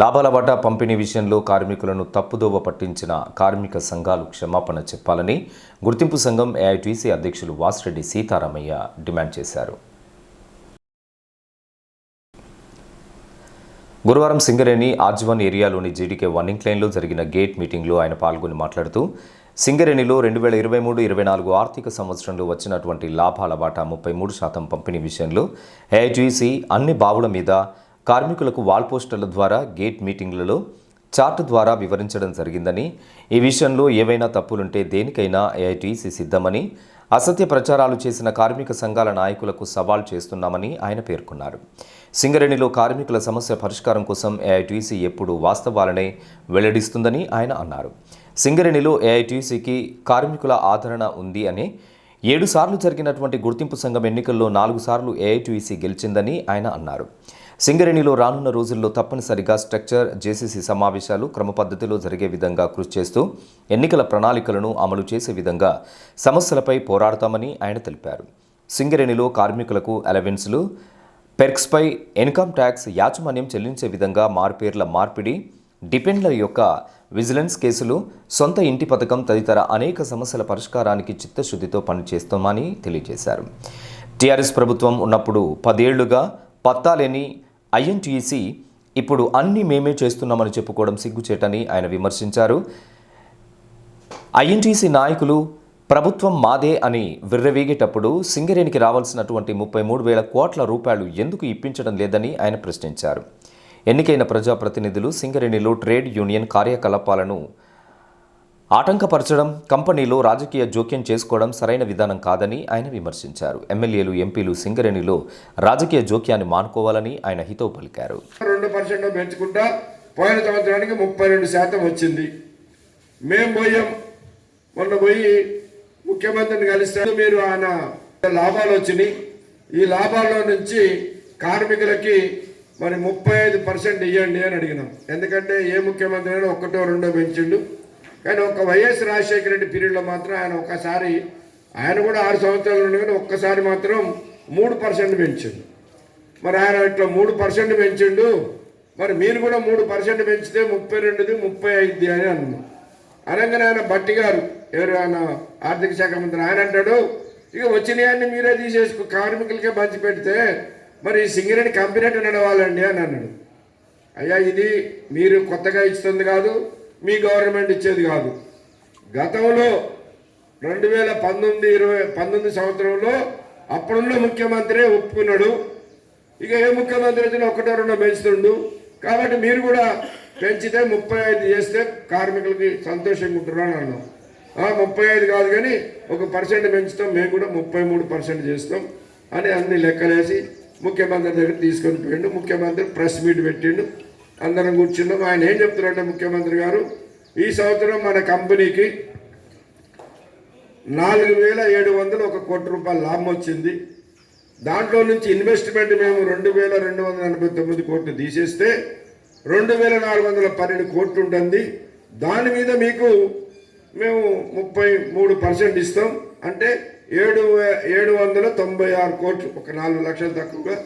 లాభాల వాటా పంపిణీ విషయంలో కార్మికులను తప్పుదోవ పట్టించిన కార్మిక సంఘాలు క్షమాపణ చెప్పాలని గుర్తింపు సంఘం ఏఐటీసీ అధ్యక్షులు వాసిరెడ్డి సీతారామయ్య డిమాండ్ చేశారు. గురువారం సింగరేణి ఆర్జీవన్ ఏరియాలోని జీడీకే వన్ ఇంక్లైన్లో జరిగిన గేట్ మీటింగ్లో ఆయన పాల్గొని మాట్లాడుతూ సింగరేణిలో రెండు వేల ఇరవై మూడు ఇరవై నాలుగు ఆర్థిక సంవత్సరంలో వచ్చినటువంటి లాభాల వాటా ముప్పై మూడు శాతం పంపిణీ విషయంలో ఏఐటీసీ అన్ని బావుల మీద కార్మికులకు వాల్ పోస్టర్ల ద్వారా గేట్ మీటింగ్లలో చార్ట్ ద్వారా వివరించడం జరిగిందని ఈ విషయంలో ఏవైనా తప్పులుంటే దేనికైనా ఏఐటీసీ సిద్ధమని అసత్య ప్రచారాలు చేసిన కార్మిక సంఘాల నాయకులకు సవాల్ చేస్తున్నామని ఆయన పేర్కొన్నారు. సింగరేణిలో కార్మికుల సమస్య పరిష్కారం కోసం ఏఐటీసీ ఎప్పుడు వాస్తవాలనే వెల్లడిస్తుందని ఆయన అన్నారు. సింగరేణిలో ఏఐటీసీకి కార్మికుల ఆదరణ ఉంది అని ఏడు సార్లు జరిగినటువంటి గుర్తింపు సంఘం ఎన్నికల్లో నాలుగు సార్లు ఏఐటీసీ గెలిచిందని ఆయన అన్నారు. సింగరేణిలో రానున్న రోజుల్లో తప్పనిసరిగా స్ట్రక్చర్ జేసీసీ సమావేశాలు క్రమ పద్ధతిలో జరిగే విధంగా కృషి చేస్తూ ఎన్నికల ప్రణాళికలను అమలు చేసే విధంగా సమస్యలపై పోరాడతామని ఆయన తెలిపారు. సింగరేణిలో కార్మికులకు అలవెన్స్లు పెర్క్స్పై ఇన్కమ్ ట్యాక్స్ యాజమాన్యం చెల్లించే విధంగా మార్పేర్ల మార్పిడి డిపెండ్ల యొక్క విజిలెన్స్ కేసులు సొంత ఇంటి పథకం తదితర అనేక సమస్యల పరిష్కారానికి చిత్తశుద్ధితో పనిచేస్తామని తెలియజేశారు. టీఆర్ఎస్ ప్రభుత్వం ఉన్నప్పుడు పదేళ్ళుగా పత్తాలేని ఐఎన్టీసీ ఇప్పుడు అన్ని మేమే చేస్తున్నామని చెప్పుకోవడం సిగ్గుచేటని ఆయన విమర్శించారు. ఐఎన్టీసీ నాయకులు ప్రభుత్వం మాదే అని విర్రవీగేటప్పుడు సింగరేణికి రావాల్సినటువంటి ముప్పై మూడు వేల కోట్ల రూపాయలు ఎందుకు ఇప్పించడం లేదని ఆయన ప్రశ్నించారు. ఎన్నికైన ప్రజాప్రతినిధులు సింగరేణిలో ట్రేడ్ యూనియన్ కార్యకలాపాలను ఆటంకపరచడం కంపెనీలో రాజకీయ జోక్యం చేసుకోవడం సరైన విధానం కాదని ఆయన విమర్శించారు. ఎమ్మెల్యేలు ఎంపీలు సింగరేణిలో రాజకీయ జోక్యాన్ని మానుకోవాలని ఆయన హితవు పలికారు. రెండు పర్సెంట్ పెంచుకుంటా పోయిన సంవత్సరానికి ముప్పై రెండు శాతం వచ్చింది. మేము పోయాం. మొన్న పోయి ముఖ్యమంత్రిని కలిస్తే మీరు ఆయన లాభాలు వచ్చినాయి. ఈ లాభాల్లో నుంచి కార్మికులకి మరి ముప్పై ఐదు పర్సెంట్ ఇవ్వండి అని అడిగినాం. ఎందుకంటే ఏ ముఖ్యమంత్రి అయినా ఒకటో రెండో పెంచిండు. కానీ ఒక వైఎస్ రాజశేఖర రెడ్డి పీరియడ్లో మాత్రం ఆయన ఒకసారి ఆయన కూడా ఆరు సంవత్సరాలు ఉండే కానీ ఒక్కసారి మాత్రం మూడు పర్సెంట్ పెంచిండు. మరి ఆయన ఇట్లా మూడు పర్సెంట్ పెంచిండు మరి మీరు కూడా మూడు పర్సెంట్ పెంచితే ముప్పై రెండుది ముప్పై ఐదుది అని అన్నాం అనగానే ఆయన బట్టి గారు ఎవరు ఆయన ఆర్థిక శాఖ మంత్రి ఆయన అంటాడు ఇక వచ్చినాయన్ని మీరే తీసేసుకో కార్మికులకే పంచి పెడితే మరి ఈ సింగరేణి కంపెనీ అంటే నడవాలండి? అని అన్నాడు. అయ్యా ఇది మీరు కొత్తగా ఇస్తుంది కాదు మీ గవర్నమెంట్ ఇచ్చేది కాదు. గతంలో రెండు వేల పంతొమ్మిది ఇరవై పంతొమ్మిది సంవత్సరంలో అప్పుడున్న ముఖ్యమంత్రి ఒప్పుకున్నాడు. ఇక ఏ ముఖ్యమంత్రి వచ్చినా ఒకటో రెండో పెంచుతుండు కాబట్టి మీరు కూడా పెంచితే ముప్పై ఐదు చేస్తే కార్మికులకి సంతోషంగా ఉంటారు అని అన్నాం. ఆ, ముప్పై ఐదు కాదు కానీ ఒక పర్సెంట్ పెంచుతాం మేము కూడా ముప్పై మూడు పర్సెంట్ చేస్తాం అని అన్ని లెక్కలేసి ముఖ్యమంత్రి దగ్గర తీసుకొని పోయిండు. ముఖ్యమంత్రి ప్రెస్ మీట్ పెట్టిండు. అందరం కూర్చున్నాం. ఆయన ఏం చెప్తున్నారంటే ముఖ్యమంత్రి గారు ఈ సంవత్సరం మన కంపెనీకి నాలుగు వేల ఏడు వందలు ఒక కోటి రూపాయల లాభం వచ్చింది. దాంట్లో నుంచి ఇన్వెస్ట్మెంట్ మేము రెండు వేల రెండు వందల ఎనభై తొమ్మిది కోట్లు తీసేస్తే రెండు వేల నాలుగు వందల పన్నెండు కోట్లు ఉంటుంది. దాని మీద మీకు మేము ముప్పై మూడు పర్సెంట్ ఇస్తాం. అంటే ఏడు ఏడు వందల తొంభై ఆరు కోట్లు ఒక నాలుగు లక్షలు తక్కువగా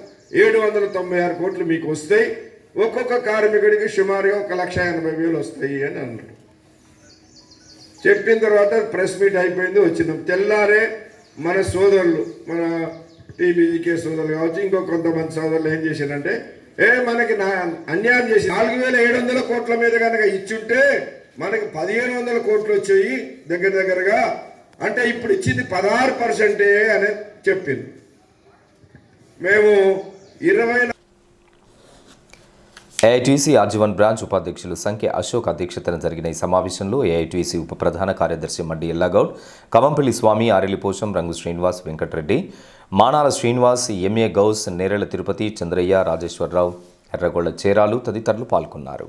ఏడు వందల తొంభై ఆరు కోట్లు మీకు వస్తాయి. ఒక్కొక్క కార్మికుడికి సుమారుగా ఒక లక్ష ఎనభై వేలు వస్తాయి అని అన్నాడు చెప్పిన తర్వాత ప్రెస్ మీట్ అయిపోయింది వచ్చినాం. తెల్లారే మన సోదరులు మన టీబీజీకే సోదరులు కావచ్చు ఇంకో కొంతమంది సోదరులు ఏం చేశారంటే ఏ మనకి నా అన్యాయం చేసి నాలుగు వేల ఏడు వందల కోట్ల మీద కనుక ఇచ్చుంటే మనకి పదిహేను వందల కోట్లు వచ్చాయి దగ్గర దగ్గరగా. అంటే ఇప్పుడు ఇచ్చింది పదహారు పర్సెంటే అని చెప్పింది. మేము ఇరవై ఏఐటీసీ ఆర్జీవన్ బ్రాంచ్ ఉపాధ్యక్షులు సంఖ్య అశోక్ అధ్యక్షతన జరిగిన ఈ సమావేశంలో ఏఐటీసీ ఉప ప్రధాన కార్యదర్శి మడ్డి ఎల్లాగౌడ్ కవంపల్లి స్వామి ఆరెలి పోషం రంగు శ్రీనివాస్ వెంకటరెడ్డి మానాల శ్రీనివాస్ ఎంఏ గౌస్ నేరెల తిరుపతి చంద్రయ్య రాజేశ్వరరావు ఎర్రగొండ చేరాలు తదితరులు పాల్గొన్నారు.